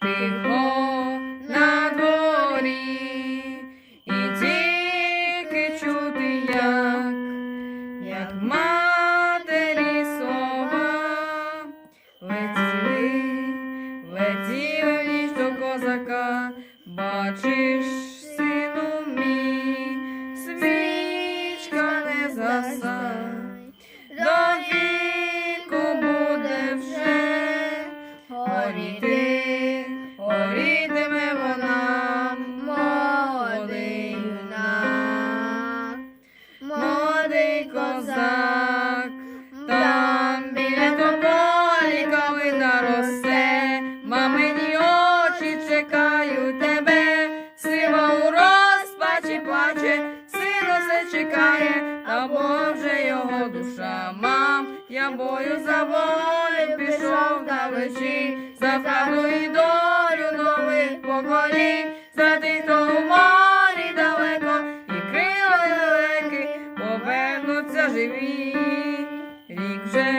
тихо на дворі, і тільки чути, як, як матері слова летіли, летіли ніч до козака, бачиш, сину мій, свічка не заса, до віку буде вже горіти, чекає, а Боже його душа мам, я бою за волю пішов далечі, за правду і долю нових поколінь, за тих, хто у морі далеко, і крила далекі повернуться живі. Рік вже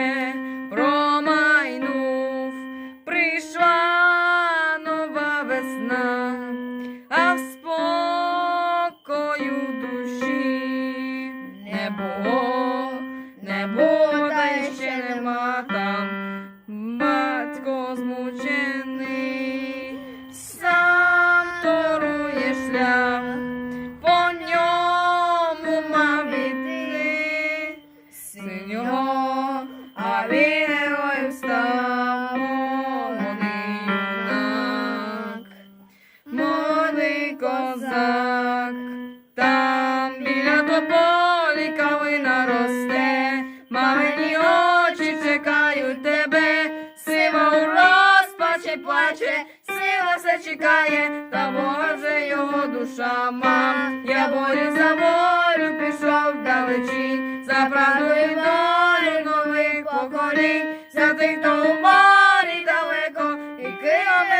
ще нема там. Батько змучений, сам торує шлях, по ньому мав іти синього, а він героєм став молодий юнак, молодий козак, плаче, сила все чекає, та Боже його душа мам. Я борю за волю пішов далечі, за правду і долі нових поколінь, за тих, хто у морі далеко і кионе.